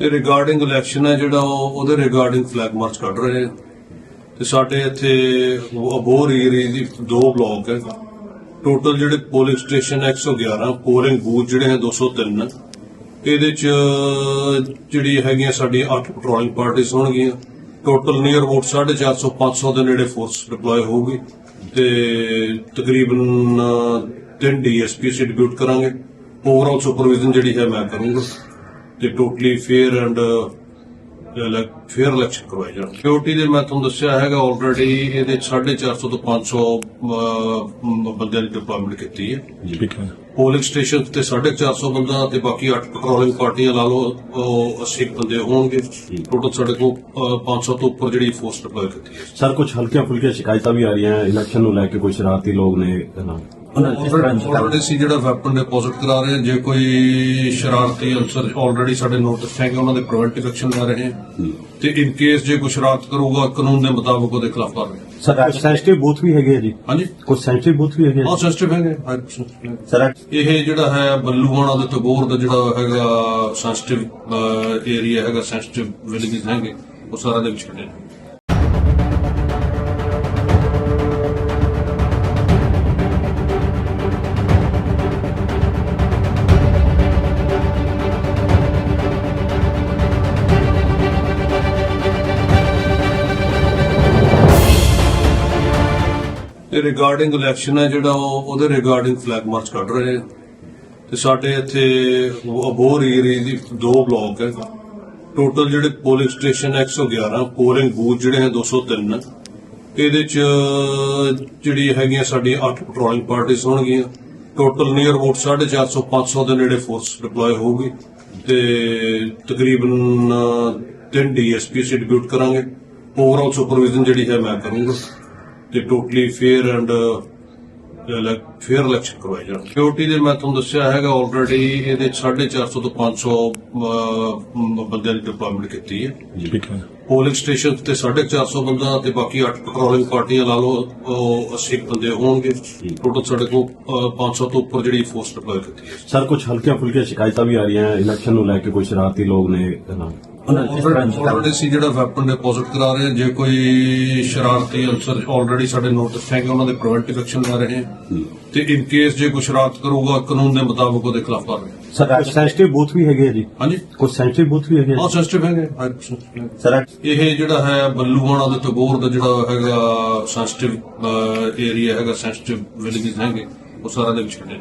ਇਹ regarding election ਹੈ ਜਿਹੜਾ ਉਹ, ਉਹਦੇ ਰਿਗਾਰਡਿੰਗ ਫਲੈਗ ਮਾਰਚ ਕੱਢ ਰਹੇ ਆ। ਤੇ ਸਾਡੇ ਇੱਥੇ ਅਬੋਰ ਏਰੀਏ ਦੀ ਦੋ ਬਲਾਕ ਹੈ। ਟੋਟਲ ਜਿਹੜੇ ਪੋਲਿੰਗ ਸਟੇਸ਼ਨ ਹੈ 111 ਪੋਲਿੰਗ ਬੂਥ ਜਿਹੜੇ ਹੈ 203 ਇਹਦੇ ਚ ਜਿਹੜੀ ਹੈਗੀਆਂ ਸਾਡੀ 8 ਪੈਟਰੋਲਿੰਗ ਪਾਰਟੀਆਂ ਹੋਣਗੀਆਂ। ਟੋਟਲ ਨੀਅਰ ਅਬਾਊਟ 450 500 ਦੇ ਨੇੜੇ ਫੋਰਸ ਡਿਪਲੋਏ ਹੋਊਗੀ। ਤੇ ਤਕਰੀਬਨ ਤਿੰਨ ਡੀਐਸਪੀ ਸੀ ਡਿਪਿਊਟ ਕਰਾਂਗੇ। ਓਵਰਆਲ ਸੁਪਰਵਿਜ਼ਨ ਜਿਹੜੀ ਹੈ ਮੈਂ ਕਰੂੰਗਾ। ਤੇ totally fair and like fair election ਕਰਵਾਏ ਜਾਣ। ਸਿਕਿਉਰਿਟੀ ਦੇ ਮੈਂ ਤੁਹਾਨੂੰ ਦੱਸਿਆ ਹੈਗਾ ਆਲਰੇਡੀ ਇਹਦੇ 450 ਤੋਂ 500 ਅਹ, ਬੰਦਿਆਂ ਦੀ ਡਿਪਲੋਇਮੈਂਟ ਕੀਤੀ ਹੈ। ਠੀਕ ਹੈ। ਪੋਲਿੰਗ ਸਟੇਸ਼ਨ ਤੇ 450 ਬੰਦਾ ਤੇ ਬਾਕੀ 8 ਪੈਟਰੋਲਿੰਗ ਪਾਰਟੀਆਂ ਲਾ ਲਓ ਉਹ 80 ਬੰਦੇ ਹੋਣਗੇ। ਟੋਟਲ ਸਾਡੇ ਕੋਲ ਅਹ, 500 ਤੋਂ ਉੱਪਰ ਜਿਹੜੀ ਫੋਰਸ ਡਿਪਲੋਏ ਕੀਤੀ ਹੈ। ਸਰ ਕੁਝ ਹਲਕੀਆਂ ਫੁਲਕੀਆਂ ਸ਼ਿਕਾਇਤਾਂ ਵੀ ਆ ਰਹੀਆਂ ਇਲੈਕਸ਼ਨ ਨੂੰ ਲੈ ਕੇ ਕੋਈ ਸ਼ਰਾਰਤੀ ਲੋਕ ਨੇ ਨਾ? ਆਲਰੇਡੀ ਸੀ ਜਿਹੜਾ ਵੈਪਨ ਡਿਪੋਜ਼ਿਟ ਕਰਾ ਰਹੇ ਹਾਂ ਜੇ ਕੋਈ ਸ਼ਰਾਰਤੀ ਅਨਸਰ ਆਲਰੇਡੀ ਸਾਡੇ ਨੋਟਿਸ ਹੈਗੇ ਉਹਨਾਂ ਦੇ ਪ੍ਰੀਵੈਂਟਿਵ ਐਕਸ਼ਨ ਲੈ ਰਹੇ ਹਾਂ। ਤੇ ਇਨ ਕੇਸ ਜੇ ਕੋਈ ਸ਼ਰਾਰਤ ਕਰੂਗਾ ਕਾਨੂੰਨ ਦੇ ਮੁਤਾਬਕ ਉਹਦੇ ਖਿਲਾਫ ਕਾਰਵਾਈ। ਸਰ ਸੈਂਸਿਟਿਵ ਬੂਥ ਵੀ ਹੈਗੇ ਆ ਜੀ। ਹਾਂਜੀ। ਕੁਝ ਸੈਂਸਿਟਿਵ ਬੂਥ ਵੀ ਹੈਗੇ ਆ ਬਹੁਤ ਸੈਂਸਿਟਿਵ ਹੈਗੇ 100% ਸਰ ਇਹ ਜਿਹੜਾ ਹੈ ਬੱਲੂਆਣਾ ਦੇ ਤਗੋਰ ਦਾ ਜਿਹੜਾ ਹੈਗਾ ਸੈਂਸਿਟਿਵ ਏਰੀਆ ਹੈਗਾ ਸੈਂਸਿਟਿਵ ਵਿਲੇजेस ਹੈਗੇ ਉਹ ਸਾਰਾ ਦੇ ਵਿੱਚ ਕੱਢੇ ਨੇ ਇਹ ਰਿਗਾਰਡਿੰਗ ਇਲੈਕਸ਼ਨ ਹੈ ਜਿਹੜਾ ਉਹ, ਉਹਦੇ ਰਿਗਾਰਡਿੰਗ ਫਲੈਗ ਮਾਰਚ ਕੱਢ ਰਹੇ ਆ। ਤੇ ਸਾਡੇ ਇੱਥੇ ਅਬੋਰ ਏਰੀਆ ਦੀ ਦੋ ਬਲਾਕ ਹੈ। ਟੋਟਲ ਜਿਹੜੇ ਪੋਲਿੰਗ ਸਟੇਸ਼ਨ ਹੈ 111 ਪੋਲਿੰਗ ਬੂਥ ਜਿਹੜੇ ਹੈ 203 ਇਹਦੇ ਚ ਜਿਹੜੀ ਹੈਗੀਆਂ ਸਾਡੀ 8 ਪੈਟਰੋਲਿੰਗ ਪਾਰਟੀਆਂ ਹੋਣਗੀਆਂ। ਟੋਟਲ ਨੀਅਰ ਅਬਾਊਟ 450 500 ਦੇ ਨੇੜੇ ਫੋਰਸ ਡਿਪਲੋਏ ਹੋਊਗੀ। ਤੇ ਤਕਰੀਬਨ ਤਿੰਨ ਡੀਐਸਪੀ ਸੀ ਡਿਪਿਊਟ ਕਰਾਂਗੇ। ਓਵਰਆਲ ਸੁਪਰਵਿਜ਼ਨ ਜਿਹੜੀ ਹੈ, ਮੈਂ ਕਰੂੰਗਾ। ਤੇ totally fair and like fair election ਕਰਵਾਏ ਜਾਣ। ਸਿਕਿਉਰਿਟੀ ਦੇ ਮੈਂ ਤੁਹਾਨੂੰ ਦੱਸਿਆ ਹੈਗਾ ਆਲਰੇਡੀ ਇਹਦੇ 450 ਤੋਂ 500 ਅਹ, ਬੰਦਿਆਂ ਦੀ ਡਿਪਲੋਇਮੈਂਟ ਕੀਤੀ ਹੈ। ਠੀਕ ਹੈ। ਪੋਲਿੰਗ ਸਟੇਸ਼ਨ ਤੇ 450 ਬੰਦਾ ਤੇ ਬਾਕੀ 8 ਪੈਟਰੋਲਿੰਗ ਪਾਰਟੀਆਂ ਲਾ ਲਓ ਉਹ 80 ਬੰਦੇ ਹੋਣਗੇ। ਟੋਟਲ ਸਾਡੇ ਕੋਲ ਅਹ, 500 ਤੋਂ ਉੱਪਰ ਜਿਹੜੀ ਫੋਰਸ ਡਿਪਲੋਏ ਕੀਤੀ ਹੈ। ਸਰ ਕੁਝ ਹਲਕੀਆਂ ਫੁਲਕੀਆਂ ਸ਼ਿਕਾਇਤਾਂ ਵੀ ਆ ਰਹੀਆਂ ਇਲੈਕਸ਼ਨ ਨੂੰ ਲੈ ਕੇ ਕੋਈ ਸ਼ਰਾਰਤੀ ਲੋਕ ਨੇ ਨਾ? ਆਲਰੇਡੀ ਸੀ ਜਿਹੜਾ ਵੈਪਨ ਡਿਪੋਜ਼ਿਟ ਕਰਾ ਰਹੇ ਹਾਂ ਜੇ ਕੋਈ ਸ਼ਰਾਰਤੀ ਅਨਸਰ ਆਲਰੇਡੀ ਸਾਡੇ ਨੋਟਿਸ ਹੈਗੇ ਉਹਨਾਂ ਦੇ ਪ੍ਰੀਵੈਂਟਿਵ ਐਕਸ਼ਨ ਲੈ ਰਹੇ ਹਾਂ। ਤੇ ਇਨ ਕੇਸ ਜੇ ਕੋਈ ਸ਼ਰਾਰਤ ਕਰੂਗਾ ਕਾਨੂੰਨ ਦੇ ਮੁਤਾਬਕ ਉਹਦੇ ਖਿਲਾਫ ਕਾਰਵਾਈ ਸਰ ਸੈਂਸਿਟਿਵ ਬੂਥ ਵੀ ਹੈਗੇ ਆ ਜੀ? ਹਾਂਜੀ? ਕੁਝ ਸੈਂਸਿਟਿਵ ਬੂਥ ਵੀ ਹੈਗੇ ਆ ਬਹੁਤ ਸੈਂਸਿਟਿਵ ਹੈਗੇ 100% ਸਰ ਇਹ ਜਿਹੜਾ ਹੈ ਬੱਲੂਆਣਾ ਦੇ ਤਗੋਰ ਦਾ ਜਿਹੜਾ ਹੈਗਾ ਸੈਂਸਿਟਿਵ ਏਰੀਆ ਹੈਗਾ ਸੈਂਸਿਟਿਵ ਵਿਲੇजेस ਹੈਗੇ ਉਹ ਸਾਰਾ ਦੇ ਵਿੱਚ ਕੱਢੇ ਨੇ।